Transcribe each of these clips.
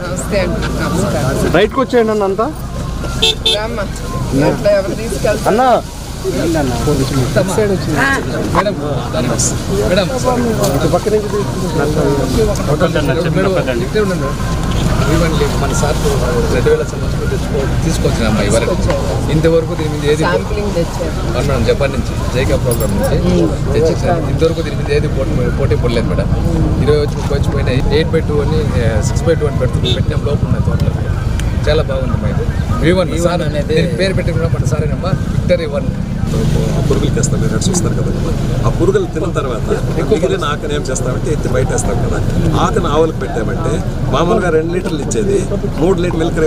నమస్తే అండి నమస్కారం. బయటకు వచ్చేయండి అన్న అంతా. రామ్మా ఎట్లా ఎవరు తీసుకెళ్తారు? అన్న. ఇవ్వండి మన సార్ రెండు వేల తీసుకొచ్చిన అమ్మాయి వరకు ఇంతవరకు దీని మీద ఏది మేడం జపాన్ నుంచి జైకా ప్రోగ్రామ్ నుంచి తెచ్చేసాను ఇంతవరకు దీని మీద ఏది పోటీ పోటీ పడలేదు మేడం. ఇరవై వచ్చి ముప్పై వచ్చి పోయినాయి ఎయిట్ బై టూ అని సిక్స్ బై టూ అని పెడుతుంది పెట్టినాం లోపల ఉన్నాయి తోటలో. చాలా బాగుంది మా ఇది. వి వన్ సార్ అనేది పేరు పెట్టి కూడా మన సార్ ఏనమ్మా విక్టరీ వన్ పురుగులు తెస్తాం మీరు చూస్తారు కదా. ఆ పురుగులు తిన్న తర్వాత మిగిలిన ఆకలి ఏం చేస్తామంటే ఎత్తి బయట వేస్తాం కదా. ఆకలి ఆవులకు పెట్టామంటే మామూలుగా రెండు లీటర్లు ఇచ్చేది మూడు లీటర్ మిల్క్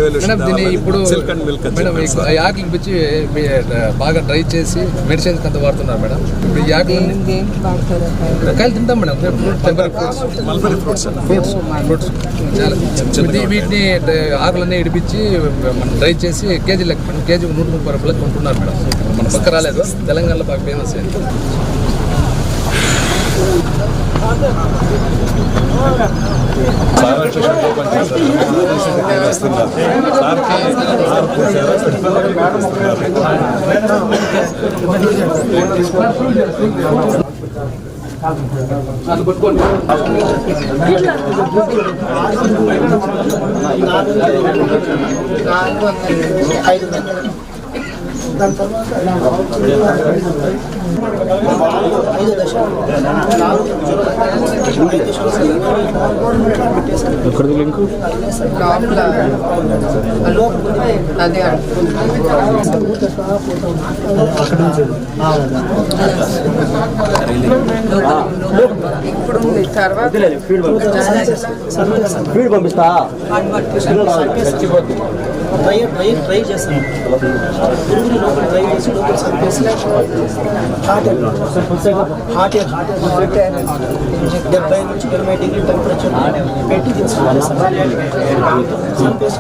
దీన్ని ఇప్పుడు సిల్క్ అండ్ మిల్క్ మేడం ఈ ఈ ఆకులు పిచ్చి మీ- బాగా డ్రై చేసి మెడిసిన్స్ అంత వాడుతున్నారు మేడం. ఇప్పుడు ఈ ఆకులు కాయలు తింటాం madam. Temporary fruits. Mulberry fruits fruits. Fruits. చాలా. వీటిని ఆకులన్నీ ఇడిపించి మనం డ్రై చేసి కేజీ లెక్క కేజీ నూట ముప్పై రూపాయలకు కొంటున్నారు మేడం. మన పక్క రాలేదు. తెలంగాణలో బాగా ఫేమస్ అయింది నాలుగు వందలు ఎక్కడిది లింక్ అదే ఇప్పుడు తర్వాత ఫీడ్ పంపిస్తా. డ్రై డ్రై డ్రై చేస్తాను పురుగుని లోపల డ్రై చేసి లోపల చంపేసి హాట్ హాట్ హాట్ డెబ్బై నుంచి ఎనభై డిగ్రీ టెంపరేచర్ పెట్టి చంపేసి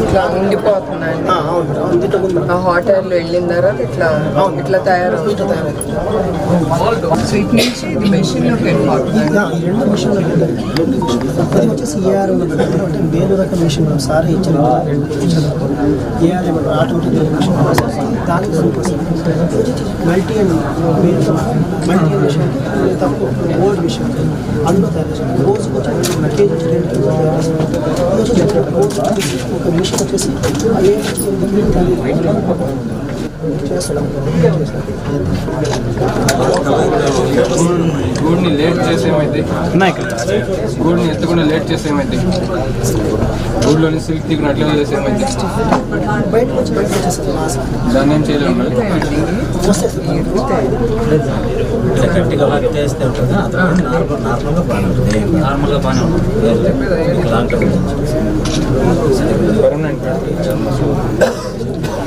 ఇట్లా ఉండిపోతుందండి. ఆ, అవును. అవును. ఉంది ఆ హోటల్ వెళ్ళిన తర్వాత ఇట్లా ఇట్లా తయారవుతుంది. సో ఇటు నుంచి ఇది మెషిన్లోకి వెళ్ళిపోతుంది రెండు మిషన్లు అది వచ్చేసి ఏఆర్ అంటే వేరు రకం మిషన్ సారే ఇచ్చారు కదా, రెండు మిషన్లు దానికి మల్టీ అండ్ మల్టీ విషయం తక్కువ ఓల్డ్ మిషన్ అందులో తయారు చేస్తాం వచ్చి ఒక మిషన్ వచ్చేసి గూడిని లేట్ చేసి ఏమైంది గూడిని ఎత్తకుండా లేట్ చేసి ఏమైంది గూడిలోని సిల్క్ తీకుని అట్లా చేసి ఏమైంది బయటకు వచ్చి బయటకు వచ్చేస్తుంది మాసం దాన్ని ఏం చేయలేము గట్టిగా చేస్తే ఉంటుంది? నార్మల్గా బాగానే ఉంటుంది నార్మల్గా బాగానే ఉంటుంది లాంగ్ టర్మ్ పర్మనెంట్.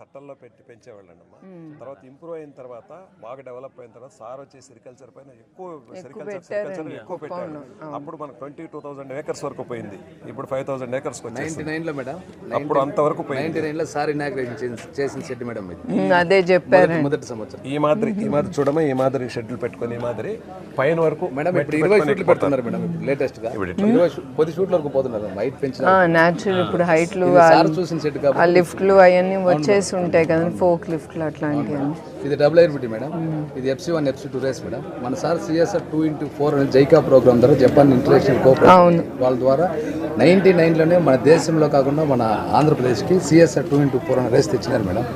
తట్టల్లో పెట్టి పెంచేవాళ్ళండమ్మా తర్వాత ఇంప్రూవ్ అయిన తర్వాత బాగా డెవలప్ అయిన తర్వాత సార్ వచ్చి సెరికల్చర్ పైన ఎక్కువ సెరికల్చర్ సెరికల్చర్ ఎక్కువ పెట్టాడు అప్పుడు మనకు ట్వంటీ టూ థౌసండ్ ఏకర్స్ వరకు పోయింది. ఇప్పుడు ఫైవ్ థౌసండ్ ఏకర్స్ నైన్టీ నైన్లో మేడం అప్పుడు అంతవరకు పోయింది. నైన్టీ నైన్లో సార్ ఇనాగ్రేషన్ చేసిన సెట్ మేడం అదే చెప్పారు. మొదటి సంవత్సరం. ఈ మాదిరి ఈ మాదిరి చూడమా ఈ మాదిరి షెడ్యూల్ పెట్టుకొని ఈ మాదిరి పైన వరకు మేడం ఇప్పుడు ఇరవై షూట్లు పెడుతున్నారు మేడం లేటెస్ట్గా. ఇరవై పది షూట్ల వరకు పోతున్నారు హైట్ పెంచిన న్యాచురల్ ఇప్పుడు హైట్లు సార్ చూసిన సెట్ ఆ కాబట్టి లిఫ్ట్లు అవన్నీ వచ్చేసి ఉంటాయి కదా ఫోక్ లిఫ్ట్లు అట్లాంటివన్నీ ఇది డబుల్ ఎయిర్బిటీ మేడం ఇది FC one FC two race madam మన sir CSR two into four అనే జైకా ప్రోగ్రామ్ ద్వారా జపాన్ ఇంటర్నేషనల్ కోఆపరేషన్ వాళ్ళ ద్వారా నైన్టీ నైన్లోనే మన దేశంలో కాకుండా మన ఆంధ్రప్రదేశ్కి సిఎస్ఆర్ టూ ఇంటూ ఫోర్ అనే రేస్ తెచ్చినారు మేడం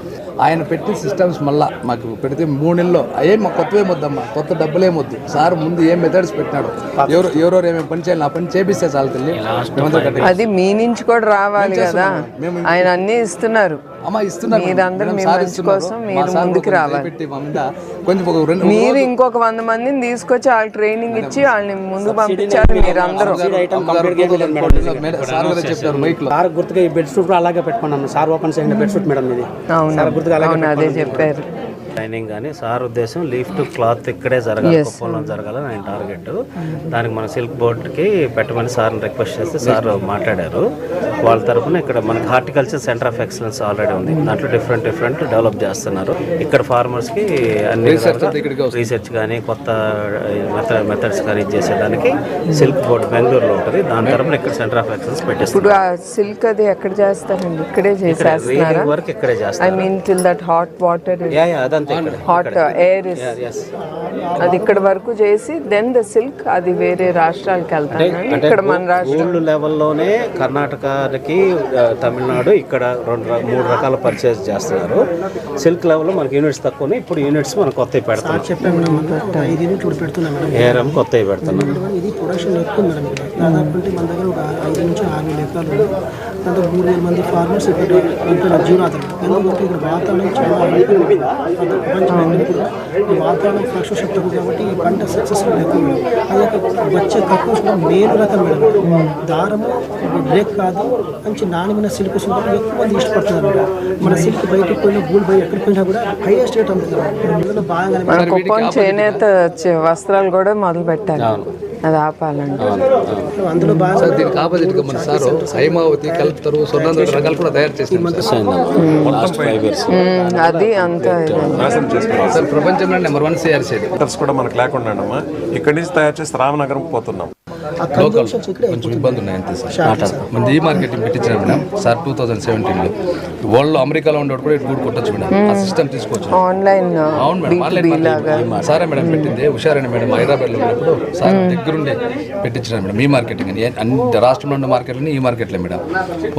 ఆయన పెట్టి సిస్టమ్స్ మళ్ళా మాకు పెడితే మూడు నెలల్లో. ఏం మాకు కొత్త ఏమొద్దమ్మా కొత్త డబ్బులు ఏమొద్దు సార్ ముందు ఏం మెథడ్స్ పెట్టినాడు. ఎవరు ఎవరెవరు ఏమేమి పని చేయాలి ఆ పని చేపిస్తే చాలు తల్లి. అది మీ నుంచి కూడా రావాలి కదా. ఆయన అన్ని ఇస్తున్నారు. అమ్మ ఇస్తున్నారు మీరందరూ మీ మంచి. కోసం మీరు ముందుకు రావాలి. మీరు ఇంకొక వంద మందిని తీసుకొచ్చి వాళ్ళకి ట్రైనింగ్ ఇచ్చి వాళ్ళని ముందు పంపించారు మీరందరూ. సార్ గారే చెప్పారు మైక్లో సార్ గుర్తుగా ఈ బెడ్ షూట్ అలాగే పెట్టుకున్నాం సార్ ఓపెన్ చేయండి బెడ్ షూట్ మేడం ఇది అవును. సార్ గుర్తుగా అలాగే అదే చెప్పారు. ట్రైనింగ్ కానీ సార్ ఉద్దేశం లిఫ్ట్ క్లాత్ ఇక్కడే జరగాలి. కుప్పంలో జరగాలని ఆయన టార్గెట్. దానికి మన సిల్క్ బోర్డ్కి పెట్టమని సార్ని రిక్వెస్ట్ చేస్తే సార్ మాట్లాడారు. వాళ్ళ తరపున ఇక్కడ మనకి horticulture centre of excellence already ఉంది. దాంట్లో డిఫరెంట్ డిఫరెంట్ డెవలప్ చేస్తున్నారు. ఇక్కడ ఫార్మర్స్కి అన్ని. రీసెర్చ్ కానీ కొత్త మెథడ్ మెథడ్స్ కానీ చేసేదానికి సిల్క్ బోర్డ్ బెంగళూరులో ఉంటుంది. దాని తరపున ఇక్కడ సెంటర్ ఆఫ్ ఎక్సలెన్స్ ఇప్పుడు పెట్టేస్తారు సిల్క్ అది ఎక్కడ చేస్తారండి? ఇక్కడే రీడింగ్ వర్క్ ఇక్కడే ఐ చేస్తారు. Mean till that hot water yeah yeah hot air అది ఇక్కడ వరకు చేసి దెన్ ద సిల్క్ అది వేరే రాష్ట్రాలకు వెళ్తాను. అంటే ఇక్కడ మన రాష్ట్రం. లెవెల్లోనే కర్ణాటకకి తమిళనాడు ఇక్కడ రెండు మూడు రకాల పర్చేస్ చేస్తున్నారు. సిల్క్ లెవెల్లో మనకి యూనిట్స్ తక్కువ ఇప్పుడు యూనిట్స్ మనం పెడుతున్నాం. మేడం. ఏరం కొత్తవి పెడుతున్నాం. ఇది ప్రొడక్షన్ ఎక్కువ మేడం దాదాపు మన దగ్గర ఒక ఐదు నుంచి ఆరు ఎకరాలు దాంట్లో మూడు వేల మంది ఫార్మర్స్ ఇక్కడ ఇక్కడ జీవనాధారం. ఎందుకంటే ఇక్కడ వాతావరణం చాలా కూడా ఈ వాతావరణం ఫ్లక్చుయేషన్ తక్కువ కాబట్టి ఈ పంట సక్సెస్ఫుల్ ఎక్కువ అది వచ్చే కక్కువ కూడా మేలు రకం మేడం. దారము బ్రేక్ కాదు మంచి నాణ్యమైన సిల్క్ వస్తుంది ఎక్కువ మంది ఇష్టపడుతున్నారు మన సిల్క్ బయటకు పోయినా గూడు బయట ఎక్కడికి పోయినా కూడా హైయెస్ట్ రేట్ అమ్ముతున్నారు. ఇందులో బాగా చేనేత వస్త్రాలు కూడా మొదలు పెట్టాలి అది ఆపాలంటే అందులో బాగా సార్ దీనికి ఆపోజిట్గా మన సార్ హైమావతి కలుపుతారు రకాలు కూడా తయారు అది అంత సార్ ప్రపంచంలో నెంబర్ వన్ సిఆర్సీ సెంటర్స్ కూడా మనకు లేకుండా అమ్మా ఇక్కడి నుంచి తయారు చేసి రామనగరం పోతున్నాం. ఇక్కడే కొంచెం ఇబ్బంది ఉన్నాయి అంతే సార్ మన ఈ మార్కెటింగ్ పెట్టించిన మేడం. సార్ టూ థౌసండ్ సెవెంటీన్లో వరల్డ్ అమెరికాలో ఉండేవాడు కూడా ఇటు కూడా కొట్టచ్చు మేడం. ఆ సిస్టమ్ తీసుకోవచ్చు ఆన్లైన్ అవును మేడం ఆన్లైన్ సారే మేడం పెట్టింది. హుషారని మేడం. హైదరాబాద్లో ఉన్నప్పుడు సార్ దగ్గరుండి పెట్టించిన మేడం. ఈ మార్కెటింగ్ అని. అన్ని రాష్ట్రంలో ఉన్న మార్కెట్లని ఈ మార్కెట్లే మేడం.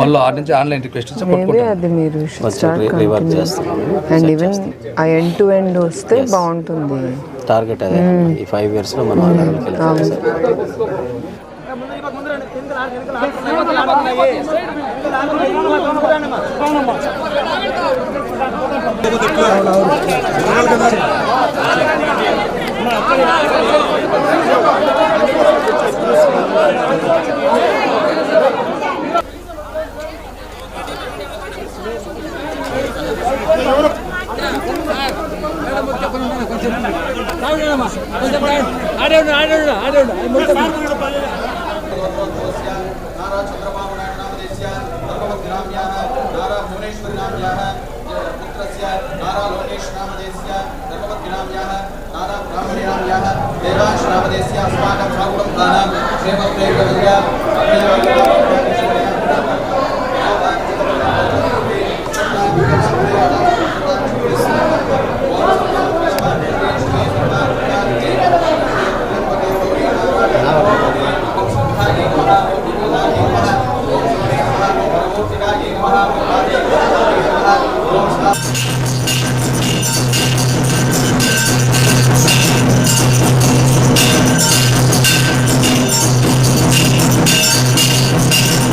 మళ్ళీ ఆ నుంచి ఆన్లైన్ రిక్వెస్ట్ అది మీరు అండ్ ఈవెన్ ఆ ఎండ్ టు ఎండ్ వస్తే బాగుంటుంది. టార్గెట్ అదే ఈ ఫైవ్ ఇయర్స్లో మనం ఆ లెవెల్కి వెళ్ళాలి సార్ देवस्य नारालोकेश नामदेस्य धर्मवद्विनाम्याः नाराब्राह्मणिनाम्याः देवांश नामदेस्य अस्माकं सागुणं दानं क्षेमप्रेमकविद्य Thank you. Thank you.